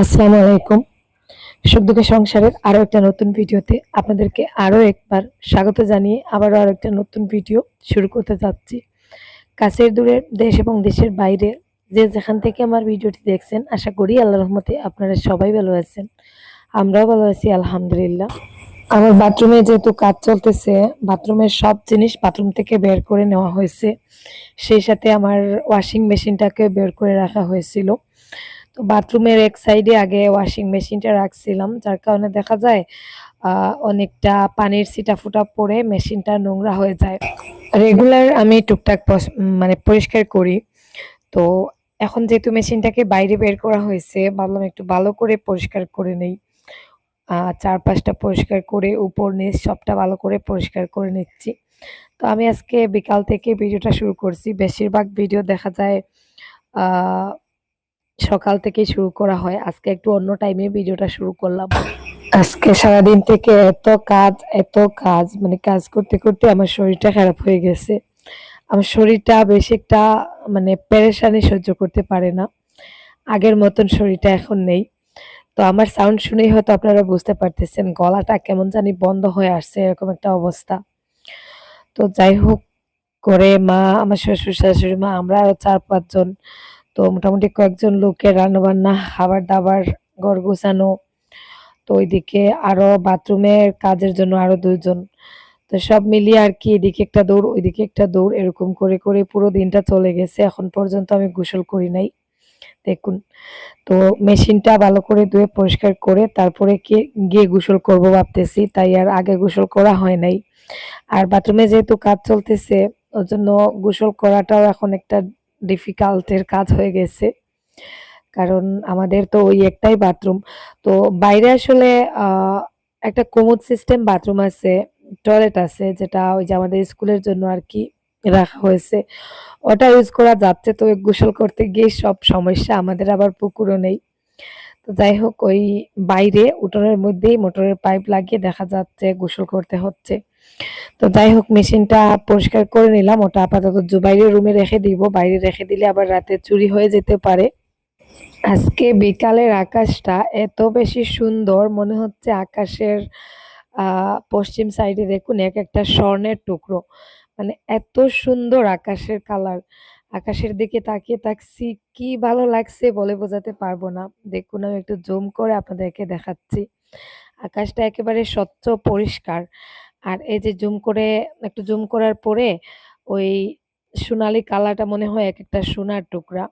আসসালামু আলাইকুম। সুখ সংসারের আরও একটা নতুন ভিডিওতে আপনাদেরকে আরও একবার স্বাগত জানিয়ে আবারও আরও একটা নতুন ভিডিও শুরু করতে যাচ্ছি। কাছের দূরের দেশ এবং দেশের বাইরে যে যেখান থেকে আমার ভিডিওটি দেখছেন, আশা করি আল্লাহ রহমতে আপনারা সবাই ভালো আছেন। আমরাও ভালো আছি, আলহামদুলিল্লাহ। আমার বাথরুমে যেহেতু কাজ চলতেছে, বাথরুমের সব জিনিস বাথরুম থেকে বের করে নেওয়া হয়েছে। সেই সাথে আমার ওয়াশিং মেশিনটাকে বের করে রাখা হয়েছিল। তো বাথরুমের এক সাইডে আগে ওয়াশিং মেশিনটা রাখছিলাম, যার কারণে দেখা যায় অনেকটা পানির ছিটা ফুটা পড়ে মেশিনটা নোংরা হয়ে যায়। রেগুলার আমি টুকটাক মানে পরিষ্কার করি। তো এখন যেহেতু মেশিনটাকে বাইরে বের করা হয়েছে, ভাবলাম একটু ভালো করে পরিষ্কার করে নেই। চারপাশটা পরিষ্কার করে, উপর, নিচ সবটা ভালো করে পরিষ্কার করে নিচ্ছি। তো আমি আজকে বিকাল থেকে ভিডিওটা শুরু করছি। বেশিরভাগ ভিডিও দেখা যায় সকাল থেকে শুরু করা হয়। আজকে একটু অন্য টাইমে ভিডিওটা শুরু করলাম। আজকে সারাদিন থেকে এত কাজ এত কাজ মানে কাজ করতে করতে আমার শরীরটা খারাপ হয়ে গেছে। আমার শরীরটা বেশ একটা মানে পেরেশানি সহ্য করতে পারে না। আগের মতন শরীরটা এখন নেই। তো আমার সাউন্ড শুনেই হয়তো আপনারা বুঝতে পারতেছেন, গলাটা কেমন জানি বন্ধ হয়ে আসছে, এরকম একটা অবস্থা। তো যাই হোক, করে মা, আমার শ্বশুর শাশুড়ি মা, আমরা চার পাঁচজন তো মোটামুটি কয়েকজন লোকের রান্নাবান্না খাবার দাবার ঘর গোছানো, তো ওইদিকে আরও বাথরুমের কাজের জন্য আরও দুইজন। তো সব মিলিয়ে আর কি এদিকে একটা দৌড়, ওইদিকে একটা দৌড়, এরকম করে করে পুরো দিনটা চলে গেছে। এখন পর্যন্ত আমি গোসল করি নাই। দেখুন, তো মেশিনটা ভালো করে ধুয়ে পরিষ্কার করে তারপরে গিয়ে গিয়ে গোসল করব ভাবতেছি, তাই আর আগে গোসল করা হয় নাই। আর বাথরুমে যেহেতু কাজ চলতেছে, ওর জন্য গোসল করাটাও এখন একটা ডিফিকাল্টের কাজ হয়ে গেছে। কারণ আমাদের তো ওই একটাই বাথরুম তো বাইরে আসলে একটা কোমোড সিস্টেম বাথরুম আছে টয়লেট আছে, যেটা ওই যে আমাদের স্কুলের জন্য আর কি রাখা হয়েছে। ওটা ইউজ করা যাচ্ছে তো গোসল করতে গিয়ে সব সমস্যা, আমাদের আবার পুকুরও নেই। তো যাই হোক, ওই বাইরে উঠোনের মধ্যেই মোটরের পাইপ লাগিয়ে দেখা যাচ্ছে, গোসল করতে হচ্ছে। তো যাই হোক, মেশিনটা পরিষ্কার করে নিলাম। ওটা আপাতত বাইরের রুমে রেখে দিব। বাইরে রেখে দিলে আবার রাতে চুরি হয়ে যেতে পারে। আজকে বিকালের আকাশটা এত বেশি সুন্দর, মনে হচ্ছে আকাশের পশ্চিম সাইডে দেখুন, এক একটা স্বর্ণের টুকরো। মানে এত সুন্দর আকাশের কালার। আকাশের দিকে তাকিয়ে থাকছি, কি ভালো লাগছে বলে বোঝাতে পারব না। দেখুন, আমি একটু জুম করে আপনাদেরকে দেখাচ্ছি। আকাশটা একেবারে স্বচ্ছ, পরিষ্কার। আর এই যে জুম করে, একটু জুম করার পরে ওই সোনালি কালারটা মনে হয় এক একটা সোনার টুকরা।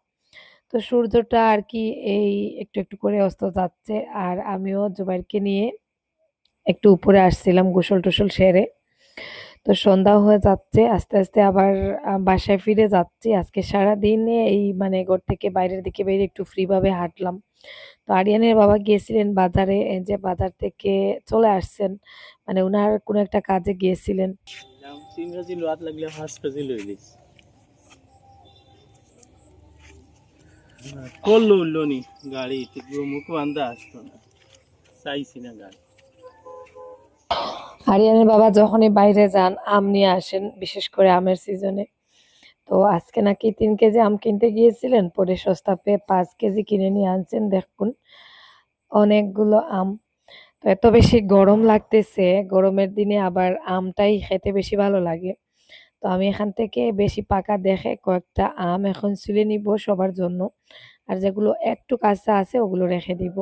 তো সূর্যটা আর কি এই একটু একটু করে অস্ত যাচ্ছে। আর আমিও জুবাইরকে নিয়ে একটু উপরে আসছিলাম গোসল টোসল সেরে। তো সন্ধ্যা হয়ে যাচ্ছে, আস্তে আস্তে আবার বাসায় ফিরে যাচ্ছি। আজকে সারা দিনে এই মানে ঘর থেকে বাইরের দিকে বেরিয়ে একটু ফ্রিভাবে হাঁটলাম। তো আরিয়ানের বাবা গিয়েছিলেন বাজারে যে বাজার থেকে চলে আসছেন। মানে উনার কোনো একটা কাজে গিয়েছিলেন। করল, উঠল নি। গাড়ি মুখো আন্দা আসতো না। চাইছি না গাড়ি। আরিয়ানের বাবা যখনই বাইরে যান, আম নিয়ে আসেন, বিশেষ করে আমের সিজনে তো আজকে নাকি তিন কেজি আম কিনতে গিয়েছিলেন, পরে সস্তা পেয়ে পাঁচ কেজি কিনে নিয়ে আনছেন, দেখুন। অনেকগুলো আম। তো এত বেশি গরম লাগতেছে, গরমের দিনে আবার আমটাই খেতে বেশি ভালো লাগে। তো আমি এখান থেকে বেশি পাকা দেখে কয়েকটা আম এখন ছিলে নিব সবার জন্য। আর যেগুলো একটু কাঁচা আছে, ওগুলো রেখে দিব।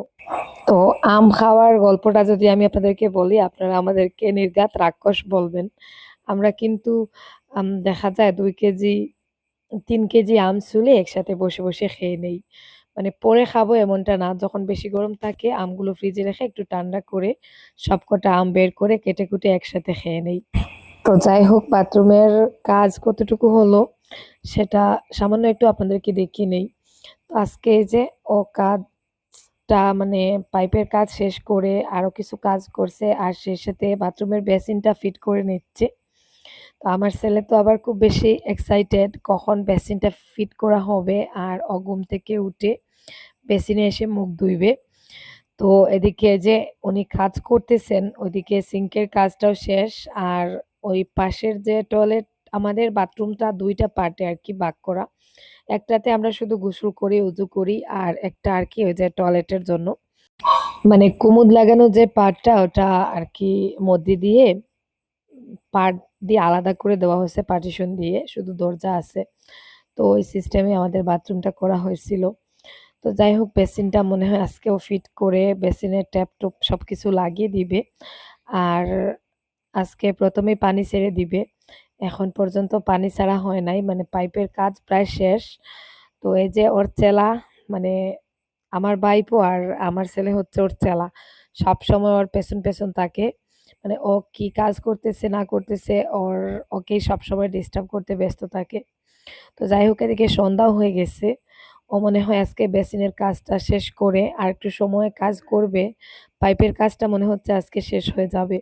তো আম খাওয়ার গল্পটা যদি আমি আপনাদেরকে বলি, আপনারা আমাদেরকে নির্ঘাত রাক্ষস বলবেন। আমরা কিন্তু দেখা যায় দুই কেজি, তিন কেজি আম চুলে একসাথে বসে বসে খেয়ে নেই। মানে পরে খাব এমনটা না। যখন বেশি গরম থাকে, আমগুলো ফ্রিজে রেখে একটু ঠান্ডা করে সবকটা আম বের করে কেটে কুটে একসাথে খেয়ে নেই। তো যাই হোক বাথরুমের কাজ কতটুকু হলো সেটা সামান্য একটু আপনাদেরকে দেখিয়ে নেই। তো আজকে যে ও কাজটা মানে পাইপের কাজ শেষ করে আরও কিছু কাজ করছে আর সেই সাথে বাথরুমের বেসিনটা ফিট করে নিচ্ছে। তো আমার ছেলে তো আবার খুব বেশি এক্সাইটেড কখন বেসিনটা ফিট করা হবে আর ঘুম থেকে উঠে বেসিনে এসে মুখ ধুইবে। তো এদিকে যে উনি কাজ করতেছেন ওইদিকে সিঙ্কের কাজটাও শেষ আর ওই পাশের যে টয়লেট আমাদের বাথরুমটা দুইটা পার্টে আর কি ভাগ করা। একটাতে আমরা শুধু গোসল করি, উজু করি আর একটা আর কি ওই যে টয়লেটের জন্য। মানে কুমুদ লাগানো যে পার্টটা, ওটা আর কি মধ্যে দিয়ে পার্ট দিয়ে আলাদা করে দেওয়া হয়েছে পার্টিশন দিয়ে। শুধু দরজা আছে। তো ওই সিস্টেমে আমাদের বাথরুমটা করা হয়েছিল। তো যাই হোক, বেসিনটা মনে হয় আজকেও ফিট করে, বেসিনের ট্যাপ টুপ সব কিছু লাগিয়ে দিবে। আর আজকে প্রথমেই পানি ছেড়ে দিবে। এখন পর্যন্ত পানি ছাড়া হয় নাই মানে পাইপের কাজ প্রায় শেষ। তো এই যে ওর চেলা মানে আমার ভাইপো আর আমার ছেলে হচ্ছে ওর চেলা। সব সময় ওর পেছন পেছন থাকে। মানে ও কি কাজ করতেছে, না করতেছে, ওর, ওকেই সবসময় ডিস্টার্ব করতে ব্যস্ত থাকে। তো যাই হোক, এদিকে সন্ধ্যাও হয়ে গেছে। ও মনে হয় আজকে বেসিনের কাজটা শেষ করে আর একটু সময় কাজ করবে। পাইপের কাজটা মনে হচ্ছে আজকে শেষ হয়ে যাবে।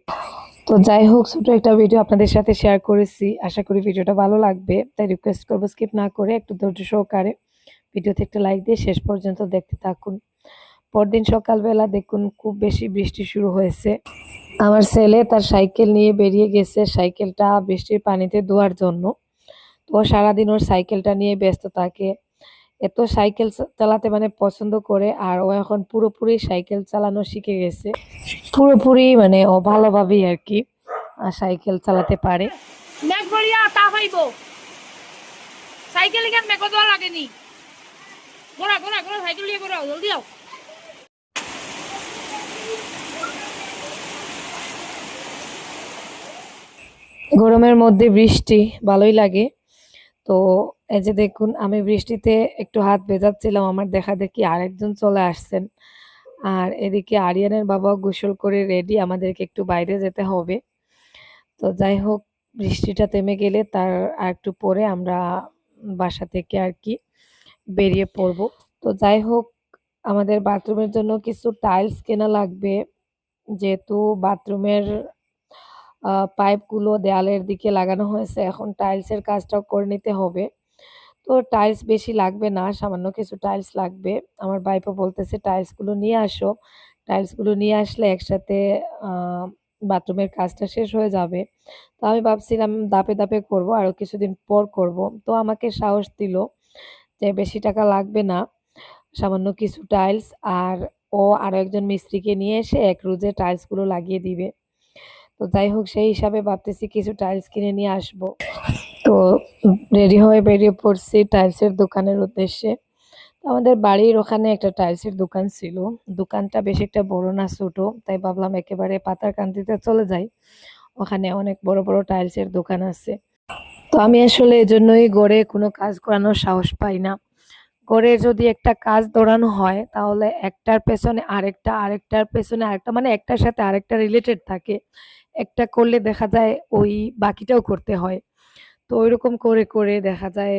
তো যাই হোক ছোট একটা ভিডিও আপনাদের সাথে শেয়ার করেছি। আশা করি ভিডিওটা ভালো লাগবে। তাই রিকোয়েস্ট করব স্কিপ না করে একটু ধৈর্য সহকারে ভিডিওতে একটা লাইক দিয়ে শেষ পর্যন্ত দেখতে থাকুন। পরদিন সকালবেলা দেখুন, খুব বেশি বৃষ্টি শুরু হয়েছে। আমার ছেলে তার সাইকেল নিয়ে বেরিয়ে গেছে। সাইকেলটা বৃষ্টির পানিতে ধোয়ার জন্য। তো সারাদিন ওর সাইকেলটা নিয়ে ব্যস্ত থাকে। এত সাইকেল চালাতে মানে পছন্দ করে আর ও এখন পুরোপুরি সাইকেল চালানো শিখে গেছে। পুরোপুরি মানে ও ভালোভাবেই আর কি সাইকেল চালাতে পারে। সাইকেল লাগেনি? নিয়ে জলদি আও। গরমের মধ্যে বৃষ্টি ভালোই লাগে তো এই যে দেখুন, আমি বৃষ্টিতে একটু হাত ভেজাচ্ছিলাম, আমার দেখা দেখি আরেকজন চলে আসছেন। আর এদিকে আরিয়ানের বাবা গোসল করে রেডি আমাদেরকে একটু বাইরে যেতে হবে। তো যাই হোক, বৃষ্টিটা থেমে গেলে তার আর একটু পরে আমরা বাসা থেকে আর কি বেরিয়ে পড়ব। তো যাই হোক, আমাদের বাথরুমের জন্য কিছু টাইলস কেনা লাগবে। যেহেতু বাথরুমের পাইপগুলো দেয়ালের দিকে লাগানো হয়েছে, এখন টাইলসের কাজটাও করে নিতে হবে। তো টাইলস বেশি লাগবে না, সামান্য কিছু টাইলস লাগবে। আমার ভাইপো বলতেছে টাইলসগুলো নিয়ে আসো। টাইলসগুলো নিয়ে আসলে একসাথে বাথরুমের কাজটা শেষ হয়ে যাবে। তো আমি ভাবছিলাম দাপে দাপে করব, আরও কিছুদিন পর করব। তো আমাকে সাহস দিল যে বেশি টাকা লাগবে না, সামান্য কিছু টাইলস আর ও আরও একজন মিস্ত্রিকে নিয়ে এসে এক রোজে টাইলসগুলো লাগিয়ে দিবে। তো যাই হোক, সেই হিসাবে ভাবতেছি কিছু টাইলস কিনে নিয়ে আসব। তো রেডি হয়ে বেরিয়ে পড়ছি টাইলসের দোকানের উদ্দেশ্যে। আমাদের বাড়ির ওখানে একটা টাইলসের দোকান ছিল। দোকানটা বেশি একটা বড় না ছোট, তাই ভাবলাম একেবারে পাতার পাতারকান্দিতে চলে যাই। ওখানে অনেক বড় বড় টাইলসের দোকান আছে। তো আমি আসলে এজন্যই গড়ে কোনো কাজ করানোর সাহস পাই না। গড়ে যদি একটা কাজ দৌড়ানো হয়, তাহলে একটার পেছনে আরেকটা, আরেকটার পেছনে আরেকটা মানে একটার সাথে আরেকটা রিলেটেড থাকে। একটা করলে দেখা যায় ওই বাকিটাও করতে হয়। তো ওইরকম করে করে দেখা যায়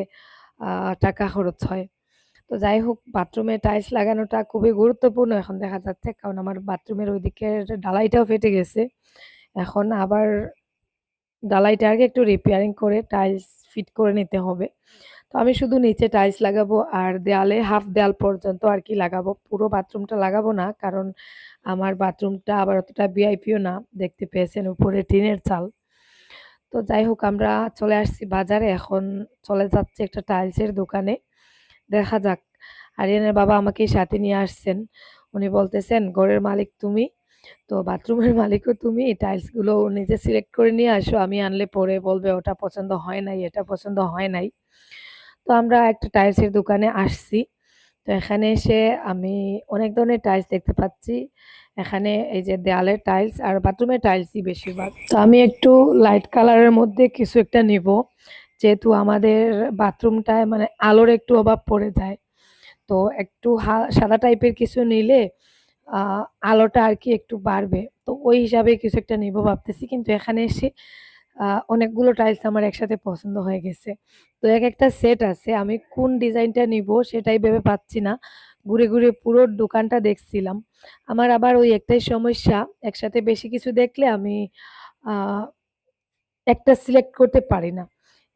টাকা খরচ হয়। তো যাই হোক, বাথরুমে টাইলস লাগানোটা খুবই গুরুত্বপূর্ণ এখন দেখা যাচ্ছে। কারণ আমার বাথরুমের ওইদিকে ঢালাইটাও ফেটে গেছে। এখন আবার ঢালাইটাকে একটু রিপেয়ারিং করে টাইলস ফিট করে নিতে হবে। তো আমি শুধু নিচে টাইলস লাগাবো আর দেয়ালে হাফ দেয়াল পর্যন্ত আর কি লাগাবো। পুরো বাথরুমটা লাগাবো না, কারণ আমার বাথরুমটা আবার অতটা ভিআইপিও না, দেখতে পেয়েছেন উপরে টিনের চাল। তো যাই হোক, আমরা চলে আসছি বাজারে, এখন চলে যাচ্ছে একটা টাইলসের দোকানে। দেখা যাক, আরিয়ানের বাবা আমাকে সাথে নিয়ে আসছেন। উনি বলতেছেন, ঘরের মালিক তুমি, তো বাথরুমের মালিকও তুমি, টাইলসগুলো নিজে সিলেক্ট করে নিয়ে আসো, আমি আনলে পরে বলবে ওটা পছন্দ হয় নাই, এটা পছন্দ হয় নাই। তো আমরা একটা টাইলসের দোকানে আসছি। তো এখানে এসে আমি অনেক ধরনের টাইলস দেখতে পাচ্ছি। এখানে এই যে দেয়ালের টাইলস আর বাথরুমের টাইলসই বেশিরভাগ। তো আমি একটু লাইট কালারের মধ্যে কিছু একটা নিব, যেহেতু আমাদের বাথরুমটায় মানে আলোর একটু অভাব পড়ে যায়। তো একটু সাদা টাইপের কিছু নিলে আলোটা আর কি একটু বাড়বে। তো ওই হিসাবে কিছু একটা নিব ভাবতেছি, কিন্তু এখানে এসে অনেকগুলো টাইলস আমার একসাথে পছন্দ হয়ে গেছে। তো এক একটা সেট আছে, আমি কোন ডিজাইনটা নিব সেটাই ভেবে পাচ্ছি না। ঘুরে ঘুরে পুরো দোকানটা দেখছিলাম। আমার আবার ওই একটাই সমস্যা, একসাথে বেশি কিছু দেখলে আমি একটা সিলেক্ট করতে পারি না।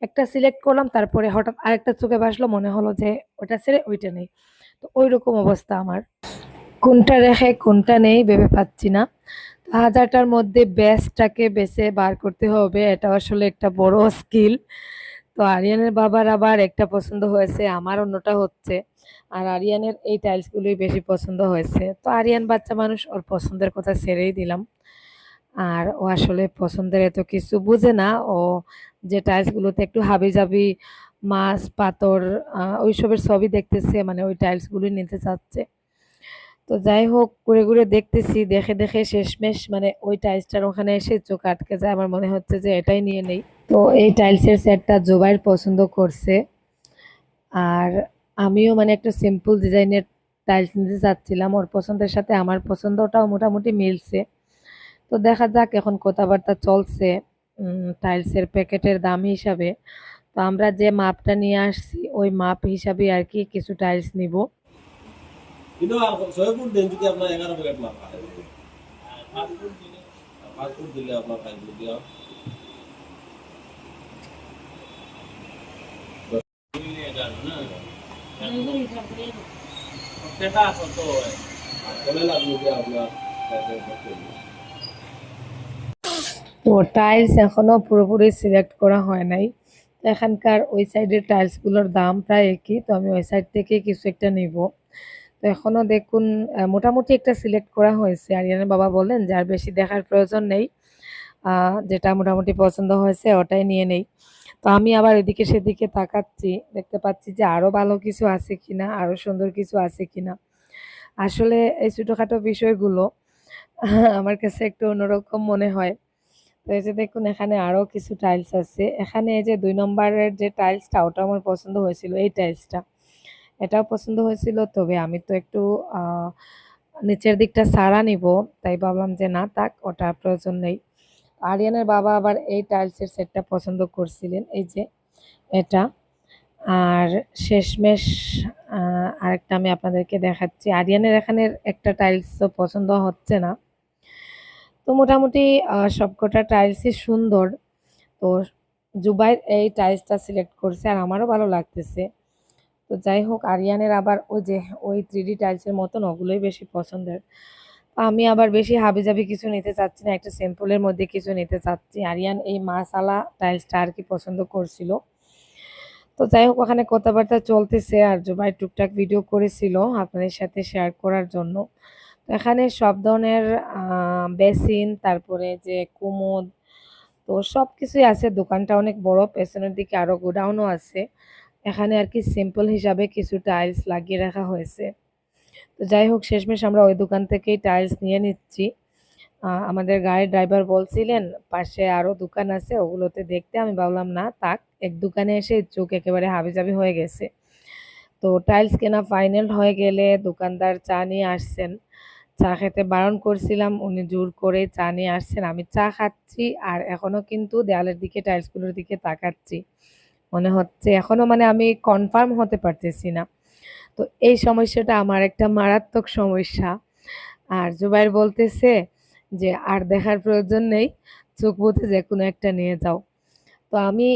একটা সিলেক্ট করলাম, তারপরে হঠাৎ আরেকটা চোখে ভাসলো, মনে হলো যে ওটা ছেড়ে ওইটা নেই। তো ওই রকম অবস্থা আমার। কোনটা রেখে কোনটা নেই ভেবে পাচ্ছি না। হাজারটার মধ্যে ব্যাসটাকে বেছে বার করতে হবে, এটা আসলে একটা বড় স্কিল। তো আরিয়ানের বাবার আবার একটা পছন্দ হয়েছে, আমার অন্যটা হচ্ছে। আর আরিয়ানের এই টাইলসগুলোই বেশি পছন্দ হয়েছে। তো আরিয়ান বাচ্চা মানুষ, ওর পছন্দের কথা ছেড়েই দিলাম। আর ও আসলে পছন্দের এত কিছু বুঝে না। ও যে টাইলসগুলোতে একটু হাবিজাবি, মাছ, পাথর ওইসবের ছবি দেখতেছে মানে ওই টাইলসগুলোই নিতে চাচ্ছে। তো যাই হোক, ঘুরে ঘুরে দেখতেছি, দেখে দেখে শেষমেশ মানে ওই টাইলসটার ওখানে এসে চোখ আটকে যায়। আমার মনে হচ্ছে যে এটাই নিয়ে নেই। তো এই টাইলসের সেটটা জোবাইর পছন্দ করছে। আর আমিও মানে একটা সিম্পল ডিজাইনের টাইলস নিতে চাচ্ছিলাম। ওর পছন্দের সাথে আমার পছন্দটাও মোটামুটি মিলছে। তো দেখা যাক এখন কথাবার্তা চলছে টাইলসের প্যাকেটের দাম হিসাবে। তো আমরা যে মাপটা নিয়ে আসছি, ওই মাপ হিসাবে আর কি কিছু টাইলস নিব। কিন্তু আর ছয় ফুট দেন যদি আপনার এগারো প্যাকেট মাল খায় ফাস্ট দিলে? পাঁচ ফুট দিলে আপনার। তো টাইলস এখনও পুরোপুরি সিলেক্ট করা হয় নাই। তো এখানকার ওই সাইডের টাইলসগুলোর দাম প্রায় একই তো আমি ওই সাইড থেকে কিছু একটা নিব। তো এখনও দেখুন মোটামুটি একটা সিলেক্ট করা হয়েছে। আরিয়ানের বাবা বললেন যে আর বেশি দেখার প্রয়োজন নেই যেটা মোটামুটি পছন্দ হয়েছে, ওটাই নিয়ে নেই। তো আমি আবার এদিকে সেদিকে তাকাচ্ছি, দেখতে পাচ্ছি যে আরও ভালো কিছু আছে কিনা আরও সুন্দর কিছু আছে কিনা। আসলে এই ছোটোখাটো বিষয়গুলো, আমার কাছে একটু অন্যরকম মনে হয়। তো এই যে দেখুন, এখানে আরও কিছু টাইলস আছে। এখানে এই যে দুই নম্বরের যে টাইলসটা ওটা আমার পছন্দ হয়েছিল, এই টাইলসটা এটাও পছন্দ হয়েছিল, তবে আমি তো একটু নিচের দিকটা সারা নিব, তাই ভাবলাম যে না তাক ওটা প্রয়োজন নেই। আরিয়ানের বাবা আবার এই টাইলসের সেটটা পছন্দ করছিলেন, এই যে এটা। আর শেষমেশ আরেকটা আমি আপনাদেরকে দেখাচ্ছি। আরিয়ানের এখানের একটা টাইলস তো পছন্দ হচ্ছে না। তো মোটামুটি সবকটা টাইলসই সুন্দর। তো জুবাইর এই টাইলসটা সিলেক্ট করছে আর আমারও ভালো লাগতেছে। তো যাই হোক, আরিয়ানের আবার ওই যে, ওই থ্রি ডি টাইলসের মতন ওগুলোই বেশি পছন্দের। আমি আবার বেশি হাবিজাবি কিছু নিতে চাচ্ছি না, একটা সিম্পলের মধ্যে কিছু নিতে চাচ্ছি। আরিয়ান এই মাসালা টাইলসটা আর কি পছন্দ করছিল। তো যাই হোক, ওখানে কথাবার্তা চলতেছে আর জুবাই টুকটাক ভিডিও করেছিল আপনাদের সাথে শেয়ার করার জন্য। তো এখানে সব ধরনের বেসিন, তারপরে যে কুমোদ, তো সব কিছুই আছে। দোকানটা অনেক বড়, পেছনের দিকে আরও গোডাউনও আছে। এখানে আর কি সিম্পল হিসাবে কিছু টাইলস লাগিয়ে রাখা হয়েছে। তো যাই হোক, শেষমেশ আমরা ওই দোকান থেকেই টাইলস নিয়ে নিচ্ছি। আমাদের গাড়ির ড্রাইভার বলছিলেন, পাশে আরও দোকান আছে, ওগুলোতে দেখতে। আমি ভাবলাম, না তাক এক দোকানে এসে চোখ একেবারে হাবিজাবি হয়ে গেছে। তো টাইলস কেনা ফাইনাল হয়ে গেলে দোকানদার চা নিয়ে আসছেন। চা খেতে বারণ করছিলাম, উনি জোর করে চা নিয়ে আসছেন। আমি চা খাচ্ছি, আর এখনও কিন্তু দেয়ালের দিকে টাইলসগুলোর দিকে তাকাচ্ছি। মনে হচ্ছে, এখনও মানে আমি কনফার্ম হতে পারতেছি না। তো এই সমস্যাটা আমার একটা মারাত্মক সমস্যা। আর জুবাইর বলতেছে যে, আর দেখার প্রয়োজন নেই, চোখ বুঝে যে কোনো একটা নিয়ে যাও। তো আমি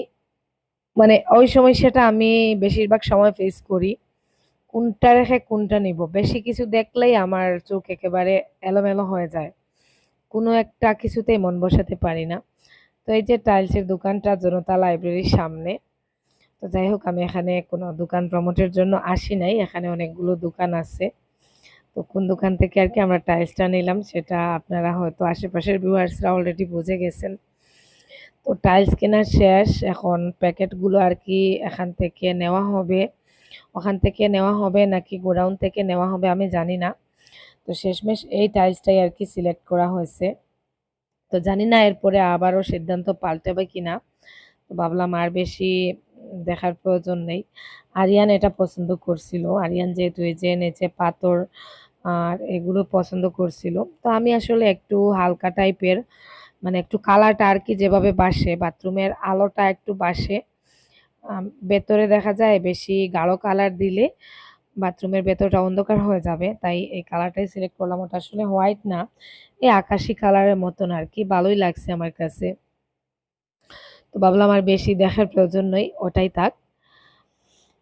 মানে ওই সমস্যাটা আমি বেশিরভাগ সময় ফেস করি। কোনটা রেখে কোনটা নিব? বেশি কিছু দেখলেই আমার চোখ একেবারে এলোমেলো হয়ে যায়। কোনো একটা কিছুতেই মন বসাতে পারি না। তো এই যে টাইলসের দোকানটা জনতা লাইব্রেরির সামনে। তো যাই হোক, আমি এখানে কোনো দোকান প্রমোটের জন্য আসি নাই। এখানে অনেকগুলো দোকান আছে। তো কোন দোকান থেকে আর কি আমরা টাইলসটা নিলাম, সেটা আপনারা হয়তো আশেপাশের ভিউয়ার্সরা অলরেডি বুঝে গেছেন। তো টাইলস কেনা শেষ, এখন প্যাকেটগুলো আর কি এখান থেকে নেওয়া হবে। ওখান থেকে নেওয়া হবে নাকি গোডাউন থেকে নেওয়া হবে আমি জানি না। তো শেষমেশ এই টাইলসটাই আর কি সিলেক্ট করা হয়েছে। তো জানি না এরপরে আবারও সিদ্ধান্ত পাল্টাবে কি না তো ভাবলাম আর বেশি দেখার প্রয়োজন নেই। আরিয়ান এটা পছন্দ করছিল। আরিয়ান যেহেতু এই যে নেচে পাথর, আর এগুলো পছন্দ করছিল। তো আমি আসলে একটু হালকা টাইপের মানে একটু কালারটা আর কি যেভাবে বাসে, বাথরুমের আলোটা একটু বাসে। ভেতরে দেখা যায় বেশি গাঢ় কালার দিলে বাথরুমের ভেতরটা অন্ধকার হয়ে যাবে। তাই এই কালারটাই সিলেক্ট করলাম। ওটা আসলে হোয়াইট না, এই আকাশি কালারের মতন আর কি। ভালোই লাগছে আমার কাছে। তো ভাবলাম আর বেশি দেখার প্রয়োজন নেই, ওটাই থাক।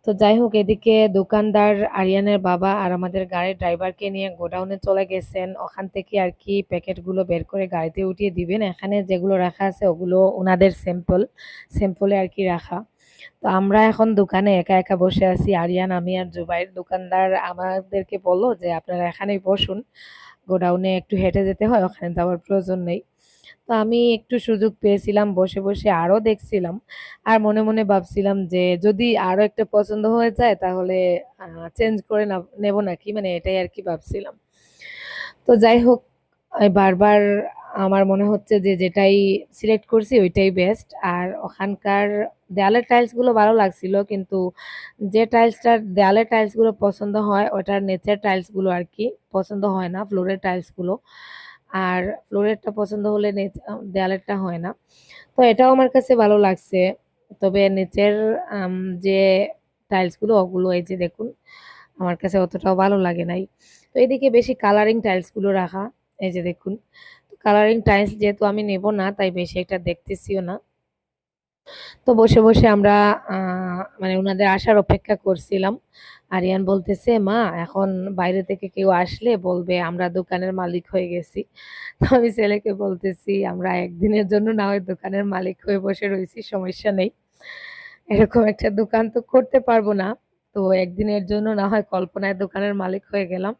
তো যাই হোক, এদিকে দোকানদার আরিয়ানের বাবা আর আমাদের গাড়ির ড্রাইভারকে নিয়ে গোডাউনে চলে গেছেন। ওখান থেকে আর কি প্যাকেটগুলো বের করে গাড়িতে উঠিয়ে দিবেন। এখানে যেগুলো রাখা আছে, ওগুলো ওনাদের স্যাম্পল স্যাম্পলে আর কি রাখা। তো আমরা এখন দোকানে একা একা বসে আছি, আরিয়ান, আমি আর জুবাইর। দোকানদার আমাদেরকে বলল যে, আপনারা এখানেই বসুন। গোডাউনে একটু হেঁটে যেতে হয়, ওখানে যাওয়ার প্রয়োজন নেই। তো আমি একটু সুযোগ পেয়েছিলাম, বসে বসে আরও দেখছিলাম আর মনে মনে ভাবছিলাম যে যদি আরও একটা পছন্দ হয়ে যায় তাহলে চেঞ্জ করে নেব নাকি? মানে এটাই আর কি ভাবছিলাম। তো যাই হোক বারবার আমার মনে হচ্ছে যে যেটাই সিলেক্ট করছি ওইটাই বেস্ট আর ওখানকার দেয়ালের টাইলসগুলো ভালো লাগছিল কিন্তু যে টাইলসটার দেয়ালের টাইলসগুলো পছন্দ হয় ওটার নেচের টাইলসগুলো আর কি পছন্দ হয় না ফ্লোরের টাইলসগুলো আর ফ্লোরেরটা পছন্দ হলে দেয়ালেরটা হয় না। তো এটাও আমার কাছে ভালো লাগছে। তবে নিচের যে টাইলসগুলো, ওগুলো এই যে দেখুন, আমার কাছে অতটাও ভালো লাগে নাই। তো এদিকে বেশি কালারিং টাইলসগুলো রাখা, এই যে দেখুন। কালারিং টাইলস যেহেতু আমি নেব না, তাই বেশি একটা দেখতেছিও না। তো বসে বসে আমরা মানে ওনাদের আসার অপেক্ষা করছিলাম। আরিয়ান বলতেছে, মা, এখন বাইরে থেকে কেউ আসলে বলবে আমরা দোকানের মালিক হয়ে গেছি। তো আমি ছেলেকে বলতেছি, আমরা একদিনের জন্য না হয় দোকানের মালিক হয়ে বসে রয়েছি, সমস্যা নেই। এরকম একটা দোকান তো করতে পারব না। তো একদিনের জন্য না হয় কল্পনায় দোকানের মালিক হয়ে গেলাম।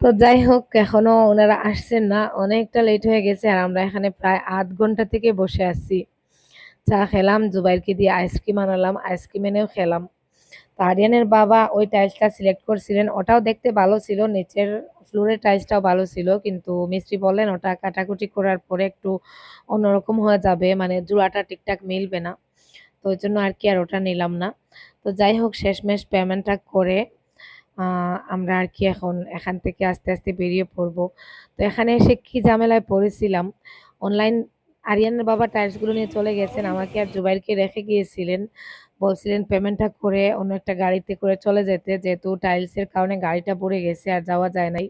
তো যাই হোক, এখনও ওনারা আসছেন না। অনেকটা লেট হয়ে গেছে আর আমরা এখানে প্রায় আধ ঘণ্টা থেকে বসে আছি। চা খেলাম, জুবাইরকে দিয়ে আইসক্রিম আনালাম। আইসক্রিম এনেও খেলাম। তো আরিয়ানের বাবা ওই টাইলসটা সিলেক্ট করছিলেন। ওটাও দেখতে ভালো ছিল, নিচের ফ্লোরের টাইলসটাও ভালো ছিল, কিন্তু মিস্ত্রি বললেন ওটা কাটাকুটি করার পরে একটু অন্যরকম হয়ে যাবে মানে জোড়াটা ঠিকঠাক মিলবে না। তো ওই জন্য আর কি আর ওটা নিলাম না। তো যাই হোক, শেষমেশ পেমেন্টটা করে আমরা আর কি এখন এখান থেকে আস্তে আস্তে বেরিয়ে পড়ব। তো এখানে এসে কি ঝামেলায় পড়েছিলাম? অনলাইন আরিয়ানের বাবা টাইলসগুলো নিয়ে চলে গেছেন, আমাকে আর জুবাইরকে রেখে গিয়েছিলেন। বলছিলেন পেমেন্টটা করে অন্য একটা গাড়িতে করে চলে যেতে, যেহেতু টাইলসের কারণে গাড়িটা পড়ে গেছে আর যাওয়া যায় নাই।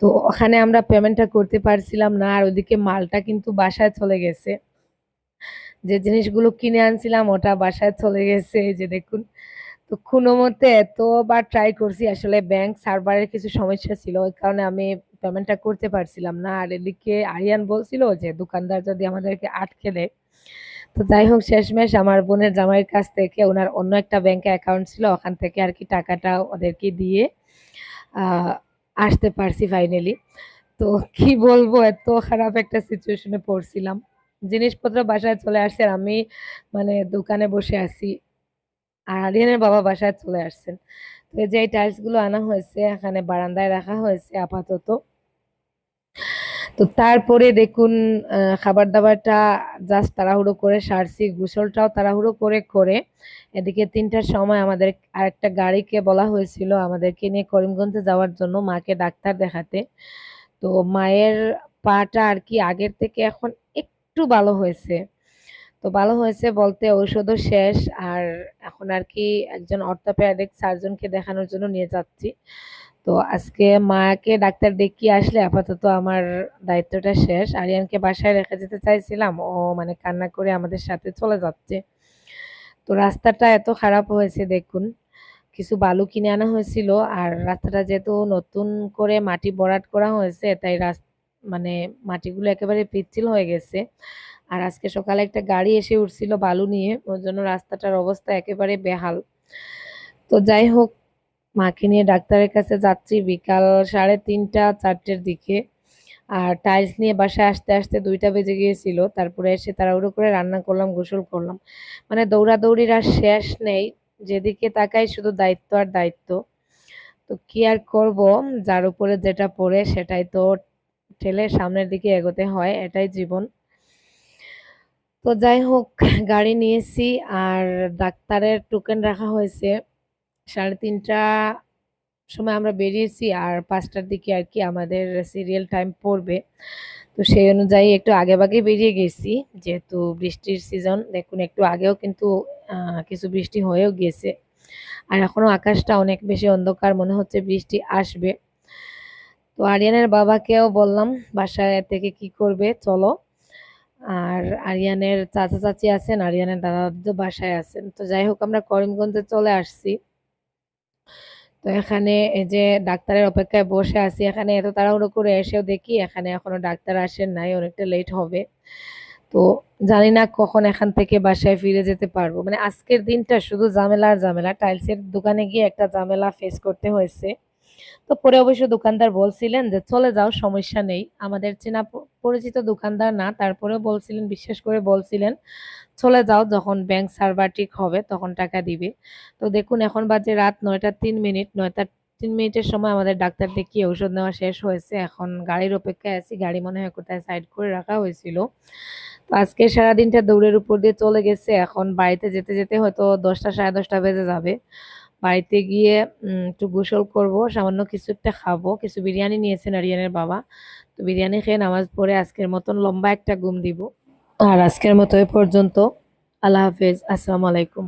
তো ওখানে আমরা পেমেন্টটা করতে পারছিলাম না, আর ওদিকে মালটা কিন্তু বাসায় চলে গেছে। যে জিনিসগুলো কিনে আনছিলাম, ওটা বাসায় চলে গেছে যে দেখুন। তো কোনো মতে এতবার ট্রাই করছি, আসলে ব্যাংক সার্ভারের কিছু সমস্যা ছিল, ওই কারণে আমি পেমেন্টটা করতে পারছিলাম না। আর এদিকে আরিয়ান বলছিল যে, দোকানদার যদি আমাদেরকে আটকে দেয় তো যাই হোক, শেষমেশ আমার বোনের জামাইয়ের কাছ থেকে ওনার অন্য একটা ব্যাংকে অ্যাকাউন্ট ছিল, ওখান থেকে আর কি টাকাটা ওদেরকে দিয়ে আসতে পারছি ফাইনালি তো কি বলব, এত খারাপ একটা সিচুয়েশনে পড়ছিলাম। জিনিসপত্র বাসায় চলে আসছে আর আমি মানে দোকানে বসে আছি। আর আরিয়ানের বাবা বাসায় চলে আসছেন। তো এই যে এই টাইলসগুলো আনা হয়েছে, এখানে বারান্দায় রাখা হয়েছে আপাতত। তো তারপরে দেখুন খাবার দাবারটা জাস্ট তাড়াহুড়ো করে সারছি, গোসলটাও তাড়াহুড়ো করে করে। এদিকে তিনটার সময় আমাদের আরেকটা গাড়িকে বলা হয়েছিল আমাদেরকে নিয়ে করিমগঞ্জে যাওয়ার জন্য, মাকে ডাক্তার দেখাতে। তো মায়ের পাটা আর কি আগের থেকে এখন একটু ভালো হয়েছে। তো ভালো হয়েছে বলতে ঔষধও শেষ, আর এখন আর কি একজন অর্থোপেডিক সার্জনকে দেখানোর জন্য নিয়ে যাচ্ছি। তো আজকে মাকে ডাক্তার দেখিয়ে আসলে আপাতত আমার দায়িত্বটা শেষ। আরিয়ানকে বাসায় রেখে যেতে চাইছিলাম। ও মানে কান্না করে আমাদের সাথে চলে যাচ্ছে। তো রাস্তাটা এত খারাপ হয়েছে দেখুন। কিছু বালু কিনে আনা হয়েছিল আর রাস্তাটা যেহেতু নতুন করে মাটি বরাট করা হয়েছে, তাই রাস মানে মাটিগুলো একেবারে পিচ্ছিল হয়ে গেছে। আর আজকে সকালে একটা গাড়ি এসে উঠছিল বালু নিয়ে। ওর জন্য রাস্তাটার অবস্থা একেবারে বেহাল। তো যাই হোক মাকে নিয়ে ডাক্তারের কাছে যাচ্ছি বিকাল সাড়ে তিনটা, চারটের দিকে। আর টাইলস নিয়ে বাসায় আসতে আসতে দুইটা বেজে গিয়েছিল। তারপরে এসে তাড়াহুড়ো করে রান্না করলাম, গোসল করলাম। মানে দৌড়াদৌড়ির আর শেষ নেই। যেদিকে তাকাই শুধু দায়িত্ব আর দায়িত্ব। তো কি আর করব? যার উপরে যেটা পড়ে সেটাই তো ঠেলে সামনের দিকে এগোতে হয়, এটাই জীবন। তো যাই হোক, গাড়ি নিয়েছি আর ডাক্তারের টোকেন রাখা হয়েছে। সাড়ে তিনটা সময় আমরা বেরিয়েছি আর পাঁচটার দিকে আর কি আমাদের সিরিয়াল টাইম পড়বে। তো সেই অনুযায়ী একটু আগে ভাগে বেরিয়ে গেছি, যেহেতু বৃষ্টির সিজন দেখুন একটু আগেও কিন্তু কিছু বৃষ্টি হয়েও গিয়েছে। আর এখনও আকাশটা অনেক বেশি অন্ধকার, মনে হচ্ছে বৃষ্টি আসবে। তো আরিয়ানের বাবাকেও বললাম, বাসায় থেকে কি করবে, চলো। আর আরিয়ানের চাচা চাচি আছেন, আরিয়ানের দাদা দাদু বাসায় আছেন। তো যাই হোক, আমরা করিমগঞ্জে চলে আসছি। তো এখানে এই যে ডাক্তারের অপেক্ষায় বসে আছি, এখানে এত তাড়াহুড়ো করে এসেও দেখি এখানে এখনও ডাক্তার আসেন নাই, অনেকটা লেট হবে। তো জানি না কখন এখান থেকে বাসায় ফিরে যেতে পারব। মানে আজকের দিনটা শুধু ঝামেলা আর ঝামেলা টাইলসের দোকানে গিয়ে একটা ঝামেলা ফেস করতে হয়েছে। তো পরে অবশ্য দোকানদার বলছিলেন যে, চলে যাও, সমস্যা নেই। আমাদের চেনা পরিচিত দোকানদার না, তারপরেও বলছিলেন, বিশ্বাস করে বলছিলেন, চলে যাও, যখন ব্যাংক সার্ভার ঠিক হবে, তখন টাকা দিবে। তো দেখুন, এখন বাজে রাত নয়টা তিন মিনিট, নয়টা তিন মিনিটের সময় আমাদের ডাক্তার দেখিয়ে ওষুধ নেওয়া শেষ হয়েছে। এখন গাড়ির অপেক্ষায় আছি, গাড়ি মনে হয় কোথায় সাইড করে রাখা হয়েছিল। তো আজকে সারাদিনটা দৌড়ের উপর দিয়ে চলে গেছে। এখন বাড়িতে যেতে যেতে হয়তো দশটা, সাড়ে দশটা বেজে যাবে। বাড়িতে গিয়ে একটু গোসল করব, সামান্য কিছু একটা খাব। কিছু বিরিয়ানি নিয়েছেন আরিয়ানের বাবা। তো বিরিয়ানি খেয়ে নামাজ পড়ে আজকের মতন লম্বা একটা ঘুম দিব। আর আজকের মতো এ পর্যন্ত। আল্লাহ হাফেজ। আসসালামু আলাইকুম।